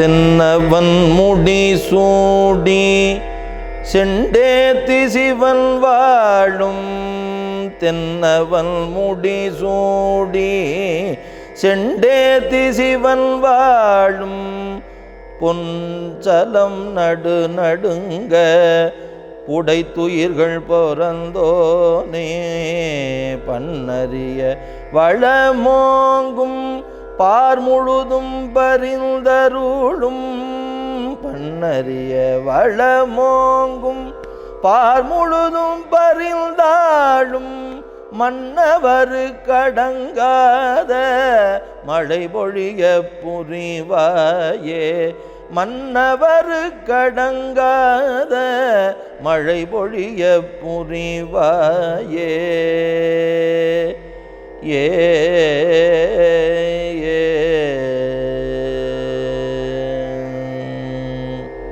தென்னவன் முடி சூடி செண்டேத்தி சிவன் வாழும். தென்னவன் முடி சூடி செண்டேத்தி சிவன் வாழும். பொன்சலம் நடு நடுங்க புடைத்துயிர்கள் பிறந்தோனே. பன்னறிய வளமோங்கும் பார் முழுதும் பரிந்தருளும் பண்ணறிய வளமோங்கும். பார் முழுதும் பரிந்தாளும் மன்னவரு கடங்காத மழை பொழிய புரிவாயே. மன்னவரு கடங்காத மழை பொழிய புரிவாயே. ஏ